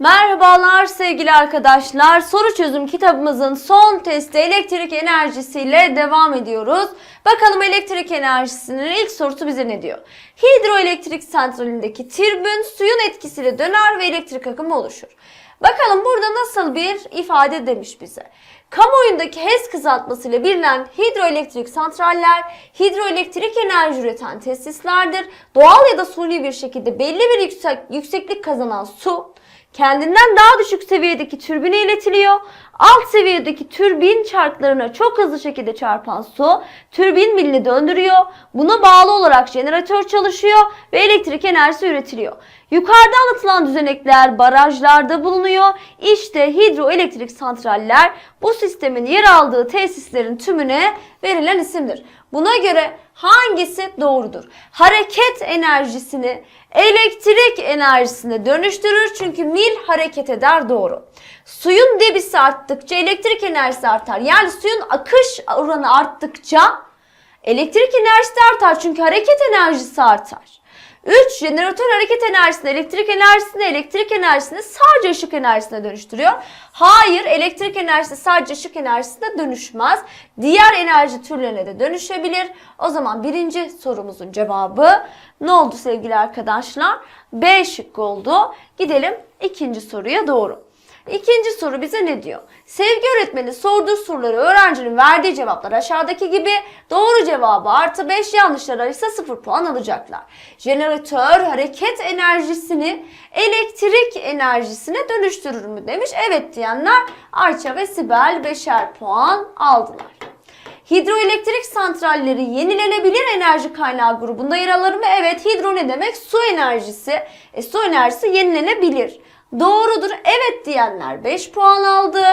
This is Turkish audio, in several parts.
Merhabalar sevgili arkadaşlar. Soru çözüm kitabımızın son testi elektrik enerjisiyle devam ediyoruz. Bakalım elektrik enerjisinin ilk sorusu bize ne diyor? Hidroelektrik santralindeki tribün suyun etkisiyle döner ve elektrik akımı oluşur. Bakalım burada nasıl bir ifade demiş bize. Kamuoyundaki HES kısaltmasıyla bilinen hidroelektrik santraller, hidroelektrik enerji üreten tesislerdir. Doğal ya da suni bir şekilde belli bir yüksek, yükseklik kazanan su, kendinden daha düşük seviyedeki türbine iletiliyor. Alt seviyedeki türbin çarklarına çok hızlı şekilde çarpan su türbin milini döndürüyor. Buna bağlı olarak jeneratör çalışıyor ve elektrik enerjisi üretiliyor. Yukarıda anlatılan düzenekler barajlarda bulunuyor. İşte hidroelektrik santraller bu sistemin yer aldığı tesislerin tümüne verilen isimdir. Buna göre hangisi doğrudur? Hareket enerjisini elektrik enerjisine dönüştürür çünkü mil hareket eder doğru. Suyun debisi arttıkça elektrik enerjisi artar. Yani suyun akış oranı arttıkça elektrik enerjisi artar çünkü hareket enerjisi artar. 3. Jeneratör hareket enerjisini elektrik enerjisine, elektrik enerjisini sadece ışık enerjisine dönüştürüyor. Hayır, elektrik enerjisi sadece ışık enerjisine dönüşmez. Diğer enerji türlerine de dönüşebilir. O zaman birinci sorumuzun cevabı ne oldu sevgili arkadaşlar? B şıkkı oldu. Gidelim ikinci soruya doğru. İkinci soru bize ne diyor? Sevgi öğretmeni sorduğu soruları öğrencinin verdiği cevaplar aşağıdaki gibi doğru cevabı artı 5 yanlışlar ise 0 puan alacaklar. Jeneratör hareket enerjisini elektrik enerjisine dönüştürür mü demiş. Evet diyenler Ayça ve Sibel 5'er puan aldılar. Hidroelektrik santralleri yenilenebilir enerji kaynağı grubunda yer alır mı? Evet hidro ne demek? Su enerjisi. E, su enerjisi yenilenebilir. Doğrudur. Evet diyenler 5 puan aldı.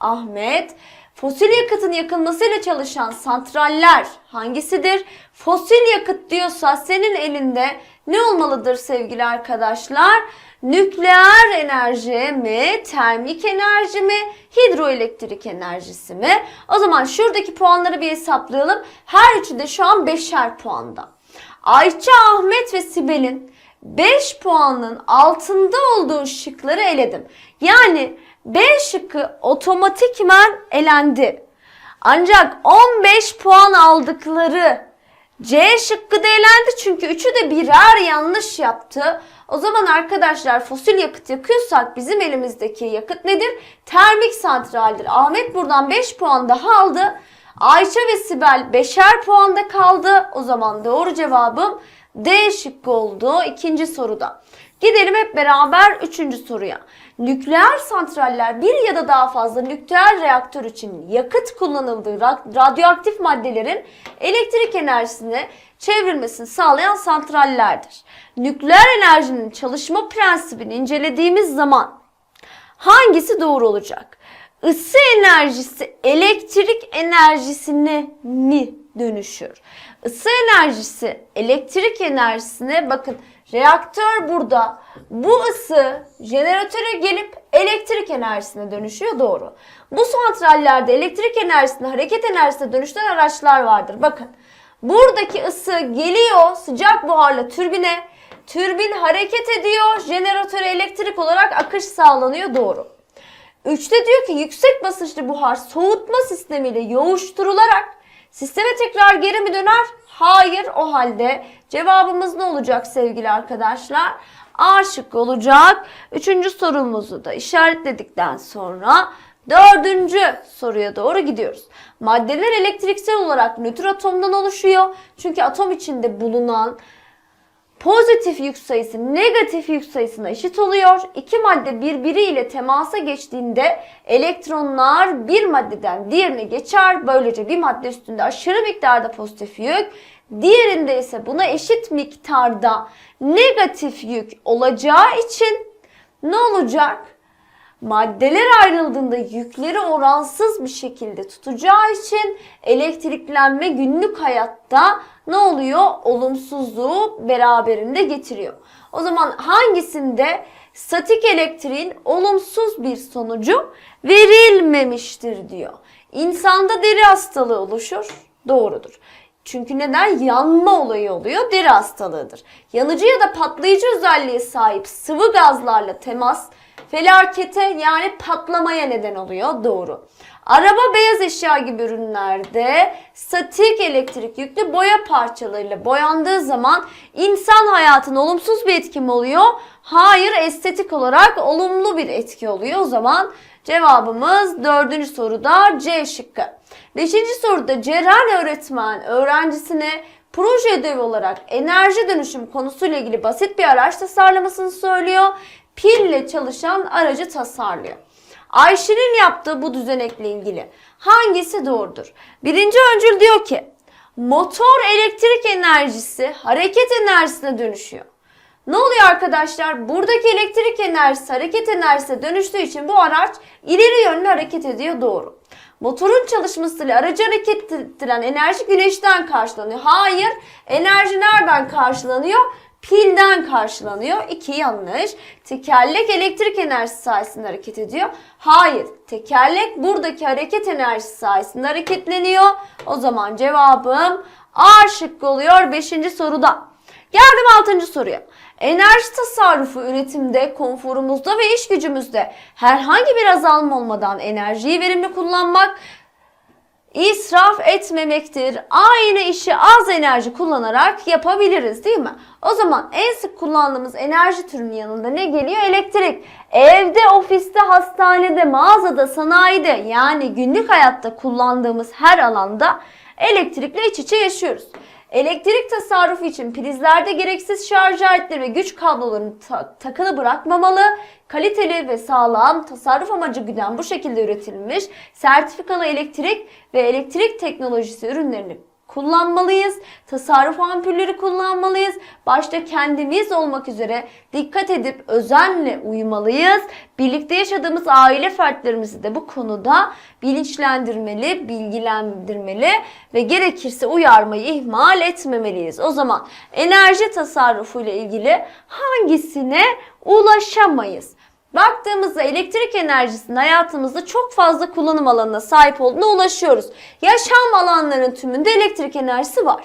Ahmet, fosil yakıtın yakılmasıyla çalışan santraller hangisidir? Fosil yakıt diyorsa senin elinde ne olmalıdır sevgili arkadaşlar? Nükleer enerji mi, termik enerji mi, hidroelektrik enerjisi mi? O zaman şuradaki puanları bir hesaplayalım. Her üçü de şu an beşer puanda. Ayça, Ahmet ve Sibel'in 5 puanın altında olduğu şıkları eledim. Yani B şıkkı otomatikmen elendi. Ancak 15 puan aldıkları C şıkkı da elendi çünkü üçü de birer yanlış yaptı. O zaman arkadaşlar fosil yakıt yakıyorsak bizim elimizdeki yakıt nedir? Termik santraldir. Ahmet buradan 5 puan daha aldı. Ayça ve Sibel 5'er puanda kaldı. O zaman doğru cevabım D şıkkı oldu ikinci soruda. Gidelim hep beraber üçüncü soruya. Nükleer santraller bir ya da daha fazla nükleer reaktör için yakıt kullanıldığı ra- radyoaktif maddelerin elektrik enerjisine çevrilmesini sağlayan santrallerdir. Nükleer enerjinin çalışma prensibini incelediğimiz zaman hangisi doğru olacak? Isı enerjisi elektrik enerjisine mi dönüşür? Isı enerjisi elektrik enerjisine bakın reaktör burada. Bu ısı jeneratöre gelip elektrik enerjisine dönüşüyor doğru. Bu santrallerde elektrik enerjisini hareket enerjisine dönüştüren araçlar vardır. Bakın buradaki ısı geliyor sıcak buharla türbine. Türbin hareket ediyor. Jeneratöre elektrik olarak akış sağlanıyor doğru. Üçte diyor ki yüksek basınçlı buhar soğutma sistemiyle yoğuşturularak sisteme tekrar geri mi döner? Hayır o halde cevabımız ne olacak sevgili arkadaşlar? A şıkkı olacak. Üçüncü sorumuzu da işaretledikten sonra dördüncü soruya doğru gidiyoruz. Maddeler elektriksel olarak nötr atomdan oluşuyor. Çünkü atom içinde bulunan Pozitif yük sayısı negatif yük sayısına eşit oluyor. İki madde birbiriyle temasa geçtiğinde elektronlar bir maddeden diğerine geçer. Böylece bir madde üstünde aşırı miktarda pozitif yük, diğerinde ise buna eşit miktarda negatif yük olacağı için ne olacak? Maddeler ayrıldığında yükleri oransız bir şekilde tutacağı için elektriklenme günlük hayatta ne oluyor? Olumsuzluğu beraberinde getiriyor. O zaman hangisinde statik elektriğin olumsuz bir sonucu verilmemiştir diyor. İnsanda deri hastalığı oluşur. Doğrudur. Çünkü neden? Yanma olayı oluyor. Deri hastalığıdır. Yanıcı ya da patlayıcı özelliğe sahip sıvı gazlarla temas felakete yani patlamaya neden oluyor. Doğru. Araba beyaz eşya gibi ürünlerde statik elektrik yüklü boya parçalarıyla boyandığı zaman insan hayatına olumsuz bir etki mi oluyor? Hayır estetik olarak olumlu bir etki oluyor. O zaman cevabımız dördüncü soruda C şıkkı. Beşinci soruda Ceren öğretmen öğrencisine proje ödevi olarak enerji dönüşüm konusuyla ilgili basit bir araç tasarlamasını söylüyor. Pille çalışan aracı tasarlıyor. Ayşe'nin yaptığı bu düzenekle ilgili hangisi doğrudur? Birinci öncül diyor ki motor elektrik enerjisi hareket enerjisine dönüşüyor. Ne oluyor arkadaşlar? Buradaki elektrik enerjisi hareket enerjisine dönüştüğü için bu araç ileri yönlü hareket ediyor doğru. Motorun çalışmasıyla aracı hareket ettiren enerji güneşten karşılanıyor. Hayır, enerji nereden karşılanıyor? Pilden karşılanıyor. İki yanlış. Tekerlek elektrik enerjisi sayesinde hareket ediyor. Hayır, tekerlek buradaki hareket enerjisi sayesinde hareketleniyor. O zaman cevabım A şıkkı oluyor 5. soruda. Geldim 6. soruya. Enerji tasarrufu üretimde, konforumuzda ve iş gücümüzde herhangi bir azalma olmadan enerjiyi verimli kullanmak israf etmemektir. Aynı işi az enerji kullanarak yapabiliriz değil mi? O zaman en sık kullandığımız enerji türünün yanında ne geliyor? Elektrik. Evde, ofiste, hastanede, mağazada, sanayide yani günlük hayatta kullandığımız her alanda elektrikle iç içe yaşıyoruz. Elektrik tasarrufu için prizlerde gereksiz şarj aletleri ve güç kablolarını ta- takılı bırakmamalı, kaliteli ve sağlam, tasarruf amacı güden bu şekilde üretilmiş sertifikalı elektrik ve elektrik teknolojisi ürünlerini kullanmalıyız. Tasarruf ampulleri kullanmalıyız. Başta kendimiz olmak üzere dikkat edip özenle uyumalıyız. Birlikte yaşadığımız aile fertlerimizi de bu konuda bilinçlendirmeli, bilgilendirmeli ve gerekirse uyarmayı ihmal etmemeliyiz. O zaman enerji tasarrufu ile ilgili hangisine ulaşamayız? Baktığımızda elektrik enerjisinin hayatımızda çok fazla kullanım alanına sahip olduğuna ulaşıyoruz. Yaşam alanlarının tümünde elektrik enerjisi var.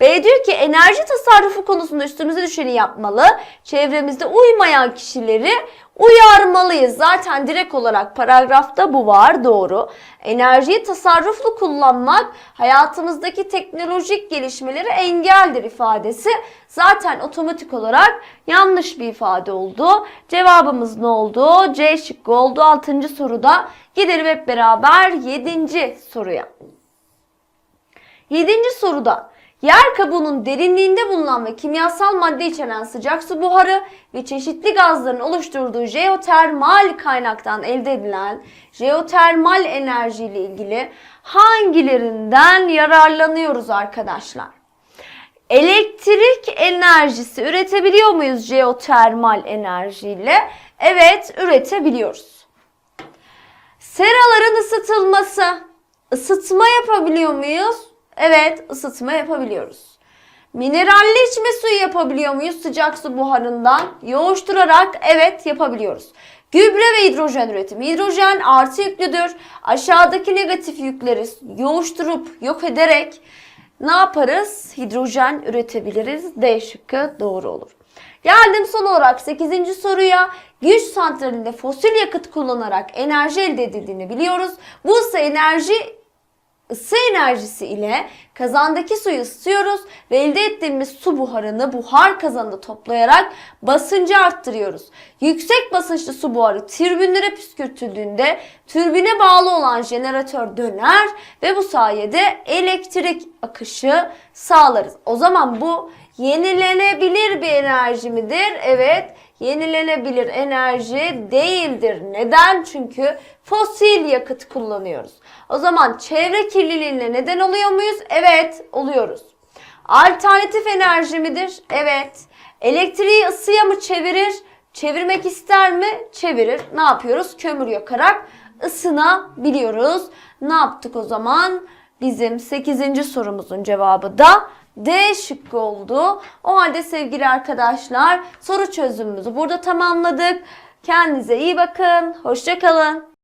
B diyor ki enerji tasarrufu konusunda üstümüze düşeni yapmalı. Çevremizde uymayan kişileri uyarmalıyız. Zaten direkt olarak paragrafta bu var doğru. Enerjiyi tasarruflu kullanmak hayatımızdaki teknolojik gelişmeleri engeldir ifadesi. Zaten otomatik olarak yanlış bir ifade oldu. Cevabımız ne oldu? C şıkkı oldu 6. soruda. Gidelim hep beraber 7. soruya. 7. soruda yer kabuğunun derinliğinde bulunan ve kimyasal madde içeren sıcak su buharı ve çeşitli gazların oluşturduğu jeotermal kaynaktan elde edilen jeotermal enerji ile ilgili hangilerinden yararlanıyoruz arkadaşlar? Elektrik enerjisi üretebiliyor muyuz jeotermal enerjiyle? Evet, üretebiliyoruz. Seraların ısıtılması. Isıtma yapabiliyor muyuz? Evet, ısıtma yapabiliyoruz. Mineralli içme suyu yapabiliyor muyuz sıcak su buharından? Yoğuşturarak evet yapabiliyoruz. Gübre ve hidrojen üretimi. Hidrojen artı yüklüdür. Aşağıdaki negatif yükleri yoğuşturup yok ederek ne yaparız? Hidrojen üretebiliriz. D şıkkı doğru olur. Geldim son olarak 8. soruya. Güç santralinde fosil yakıt kullanarak enerji elde edildiğini biliyoruz. Bu ise enerji ısı enerjisi ile kazandaki suyu ısıtıyoruz ve elde ettiğimiz su buharını buhar kazanında toplayarak basıncı arttırıyoruz. Yüksek basınçlı su buharı türbinlere püskürtüldüğünde türbine bağlı olan jeneratör döner ve bu sayede elektrik akışı sağlarız. O zaman bu yenilenebilir bir enerji midir? Evet yenilenebilir enerji değildir. Neden? Çünkü fosil yakıt kullanıyoruz. O zaman çevre kirliliğine neden oluyor muyuz? Evet, oluyoruz. Alternatif enerji midir? Evet. Elektriği ısıya mı çevirir? Çevirmek ister mi? Çevirir. Ne yapıyoruz? Kömür yakarak ısınabiliyoruz. Ne yaptık o zaman? Bizim 8. sorumuzun cevabı da D şıkkı oldu. O halde sevgili arkadaşlar soru çözümümüzü burada tamamladık. Kendinize iyi bakın. Hoşçakalın.